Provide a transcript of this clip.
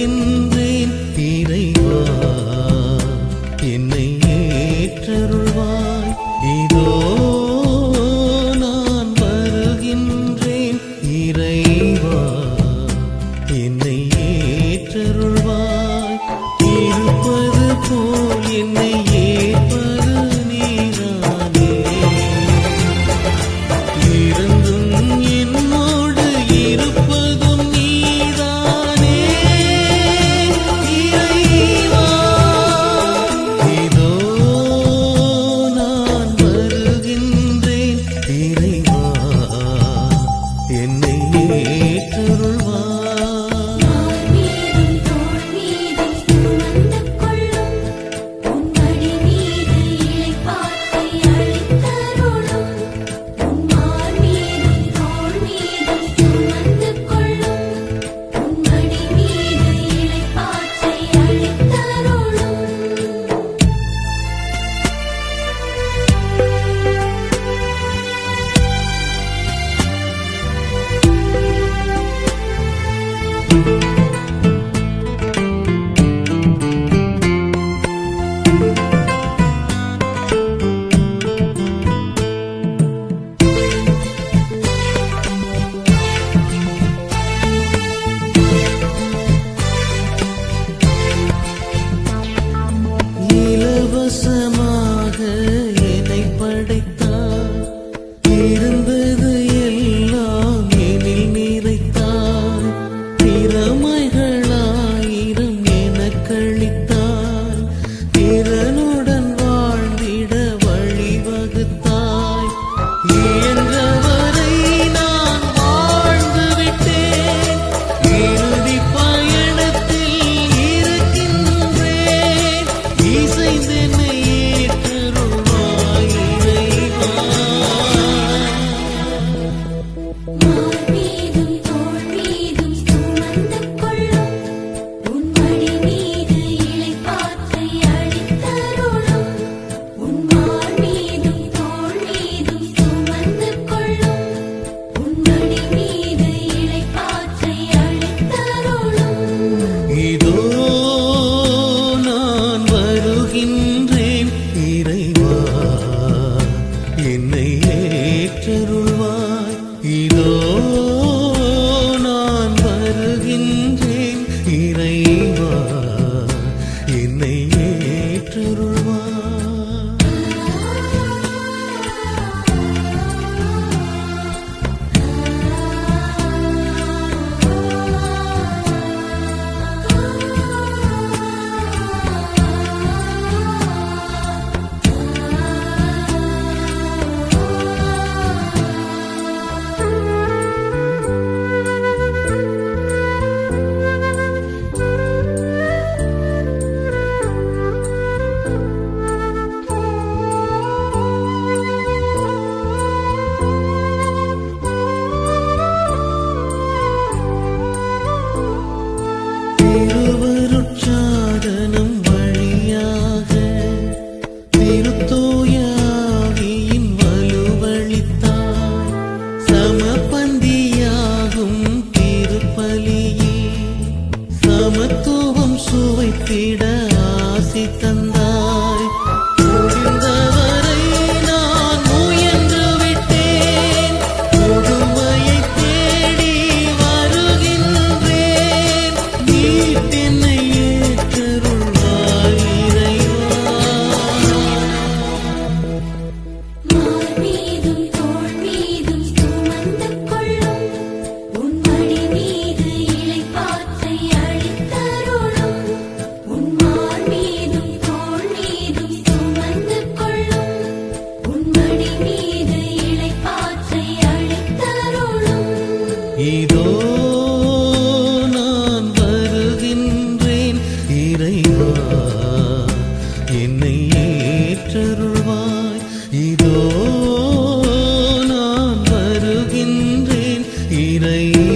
in என்னை ஏற்றருள்வாய். இதோ நான் வருகின்றேன் இறைவா என்னை ஏற்றருள் திட இறை